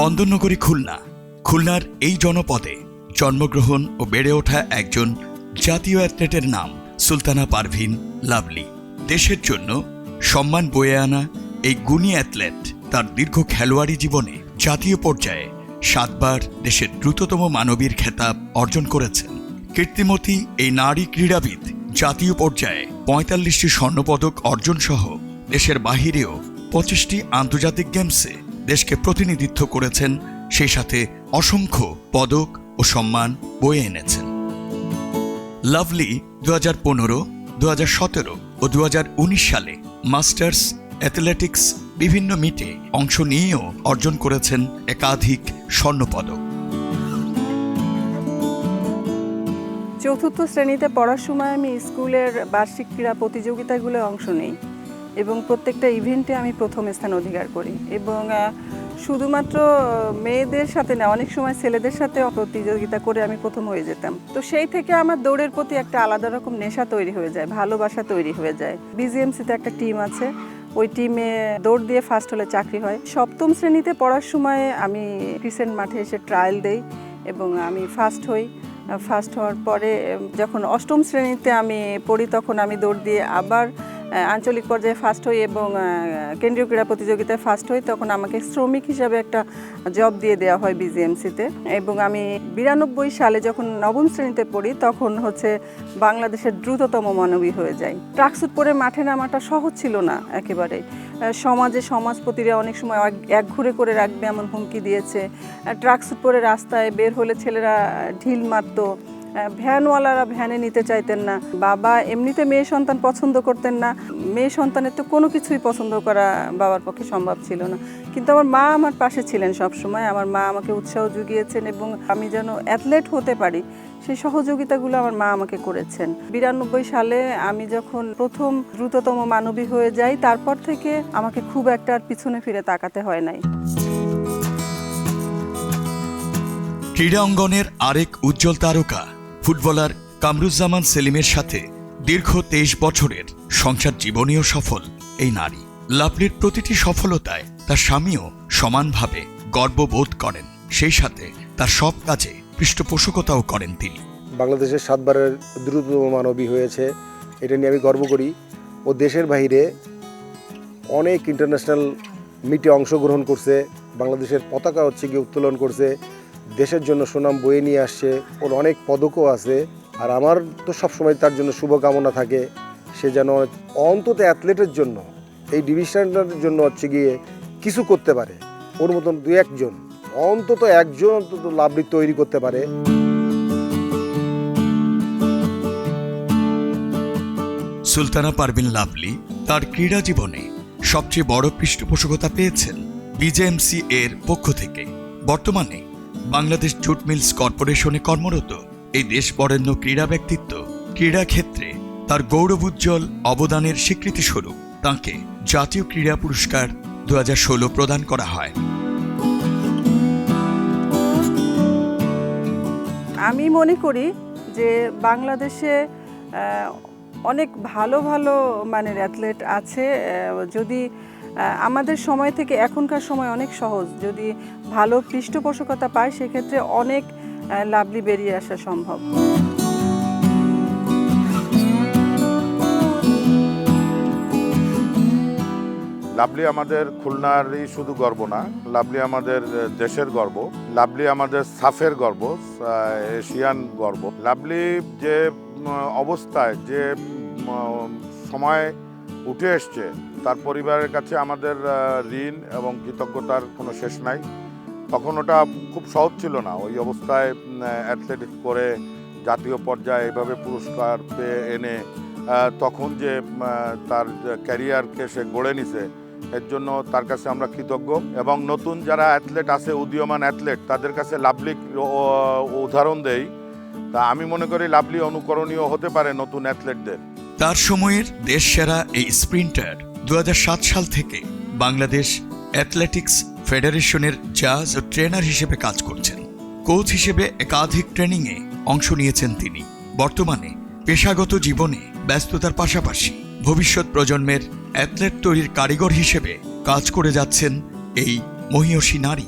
বন্দরনগরী খুলনা। খুলনার এই জনপদে জন্মগ্রহণ ও বেড়ে ওঠা একজন জাতীয় অ্যাথলেটের নাম সুলতানা পারভিন লাভলি। দেশের জন্য সম্মান বয়ে আনা এই গুণী অ্যাথলেট তার দীর্ঘ খেলোয়াড়ি জীবনে জাতীয় পর্যায়ে সাতবার দেশের দ্রুততম মানবীর খেতাব অর্জন করেছেন। কীর্তিমতী এই নারী ক্রীড়াবিদ জাতীয় পর্যায়ে পঁয়তাল্লিশটি স্বর্ণপদক অর্জন সহ দেশের বাহিরেও পঁচিশটি আন্তর্জাতিক গেমসে দেশকে প্রতিনিধিত্ব করেছেন, সেই সাথে অসংখ্য পদক ও সম্মান বয়ে এনেছেন। লাভলি দু হাজার পনেরো দু হাজার সতেরো ও দু হাজার উনিশ সালে মাস্টার্স অ্যাথলেটিক্স বিভিন্ন মিটে অংশ নিয়েও অর্জন করেছেন একাধিক স্বর্ণপদক। চতুর্থ শ্রেণীতে পড়ার সময় আমি স্কুলের বার্ষিক ক্রীড়া প্রতিযোগিতাগুলো অংশ নেই। এবং প্রত্যেকটা ইভেন্টে আমি প্রথম স্থান অধিকার করি। এবং শুধুমাত্র মেয়েদের সাথে না, অনেক সময় ছেলেদের সাথে প্রতিযোগিতা করে আমি প্রথম হয়ে যেতাম। তো সেই থেকে আমার দৌড়ের প্রতি একটা আলাদা রকম নেশা তৈরি হয়ে যায়, ভালোবাসা তৈরি হয়ে যায়। বিজিএমসিতে একটা টিম আছে, ওই টিমে দৌড় দিয়ে ফার্স্ট হলে চাকরি হয়। সপ্তম শ্রেণীতে পড়ার সময় আমি ক্রিসেন্ট মাঠে এসে ট্রায়াল দেই এবং আমি ফার্স্ট হই। ফার্স্ট হওয়ার পরে যখন অষ্টম শ্রেণীতে আমি পড়ি, তখন আমি দৌড় দিয়ে আবার আঞ্চলিক পর্যায়ে ফার্স্ট হই এবং কেন্দ্রীয় ক্রীড়া প্রতিযোগিতায় ফার্স্ট হই, তখন আমাকে শ্রমিক হিসাবে একটা জব দিয়ে দেওয়া হয় বিজিএমসিতে এবং আমি বিরানব্বই সালে যখন নবম শ্রেণীতে পড়ি, তখন হচ্ছে বাংলাদেশের দ্রুততম মানবী হয়ে যাই। ট্রাকসুট পরে মাঠে নামাটা সহজ ছিল না একেবারে। সমাজে সমাজপতিরা অনেক সময় এক- ঘুরে করে রাখবে এমন হুমকি দিয়েছে। ট্রাকসুট পরে রাস্তায় বের হলে ছেলেরা ঢিল মারতো। ভ্যানওয়ালারা ভ্যানে নিতে চাইতেন না। বাবা এমনিতে মেয়ে সন্তান পছন্দ করতেন না। মেয়ে সন্তানের তো কোনো কিছুই পছন্দ করা বাবার পক্ষে সম্ভব ছিল না। কিন্তু আমার মা আমার পাশে ছিলেন সব সময় আমার মা আমাকে উৎসাহ জুগিয়েছেন এবং আমি যেন অ্যাথলেট হতে পারি, সেই সহযোগিতাগুলো আমার মা আমাকে করেছেন। বিরানব্বই সালে আমি যখন প্রথম দ্রুততম মানবী হয়ে যাই, তারপর থেকে আমাকে খুব একটা আর পিছনে ফিরে তাকাতে হয় নাই। ক্রীড়া অঙ্গনের আরেক উজ্জ্বল তারকা ফুটবলার কামরুজ্জামান সেলিমের সাথে দীর্ঘ তেইশ বছরের সংসার জীবনীয় সফল এই নারী। লাভলির প্রতিটি সফলতায় তার স্বামীও সমানভাবে গর্ববোধ করেন। সেই সাথে তার সব কাজে পৃষ্ঠপোষকতাও করেন তিনি। বাংলাদেশের সাতবারের দ্রুততম মানবী হয়েছে, এটা নিয়ে আমি গর্ব করি। ও দেশের বাইরে অনেক ইন্টারন্যাশনাল মিটে অংশগ্রহণ করছে, বাংলাদেশের পতাকা হচ্ছে গিয়ে উত্তোলন করছে। দেশের জন্য সুনাম বয়ে নিয়ে আসছে, ওর অনেক পদকও আছে, আর আমার তো সবসময় তার জন্য শুভকামনা থাকে, সে যেন অন্তত অ্যাথলেটের জন্য, এই ডিভিশনটার জন্য হচ্ছে গিয়ে কিছু করতে পারে। ওর মতন দু একজন, অন্তত একজন অন্তত লাভলি তৈরি করতে পারে। সুলতানা পারভিন লাভলি তার ক্রীড়া জীবনে সবচেয়ে বড় পৃষ্ঠপোষকতা পেয়েছেন বিজেএমসি এর পক্ষ থেকে। বর্তমানে বাংলাদেশ জুট মিলস কর্পোরেশনে কর্মরত। এই দেশ বরেণ্য ক্রীড়া ব্যক্তিত্ব। ক্রীড়া ক্ষেত্রে তার গৌরবোজ্জ্বল অবদানের স্বীকৃতিস্বরূপ তাঁকে জাতীয় ক্রীড়া পুরস্কার দু হাজার ষোলো প্রদান করা হয়। আমি মনে করি যে বাংলাদেশে অনেক ভালো ভালো মানের অ্যাথলেট আছে। যদি আমাদের সময় থেকে এখনকার সময় অনেক সহজ। যদি ভালো পৃষ্ঠপোষকতা পায়, সেক্ষেত্রে অনেক লাভলি বেরিয়ে আসা সম্ভব। লাভলি আমাদের খুলনারই শুধু গর্ব না, লাভলি আমাদের দেশের গর্ব, লাভলি আমাদের সাফের গর্ব এশিয়ান গর্ব। লাভলি যে অবস্থায়, যে সময় উঠে এসছে। তার পরিবারের কাছে আমাদের ঋণ এবং কৃতজ্ঞতার কোনো শেষ নাই। তখন ওটা খুব সহজ ছিল না। ওই অবস্থায় অ্যাথলেটিক্স করে জাতীয় পর্যায়ে এভাবে পুরস্কার পেয়ে এনে তখন যে তার ক্যারিয়ারকে সে গড়ে নিছে, এর জন্য তার কাছে আমরা কৃতজ্ঞ। এবং নতুন যারা অ্যাথলেট আছে, উদীয়মান অ্যাথলেট, তাদের কাছে লাভলি উদাহরণ দেই। তা আমি মনে করি লাভলি অনুকরণীয় হতে পারে নতুন অ্যাথলেটদের। তার সময়ের দেশ সেরা এই স্প্রিন্টার দু হাজার সাত সাল থেকে বাংলাদেশ অ্যাথলেটিক্স ফেডারেশনের জাজ ও ট্রেনার হিসেবে কাজ করছেন। কোচ হিসেবে একাধিক ট্রেনিংয়ে অংশ নিয়েছেন তিনি। বর্তমানে পেশাগত জীবনে ব্যস্ততার পাশাপাশি ভবিষ্যৎ প্রজন্মের অ্যাথলেট তৈরির কারিগর হিসেবে কাজ করে যাচ্ছেন এই মহিয়সী নারী।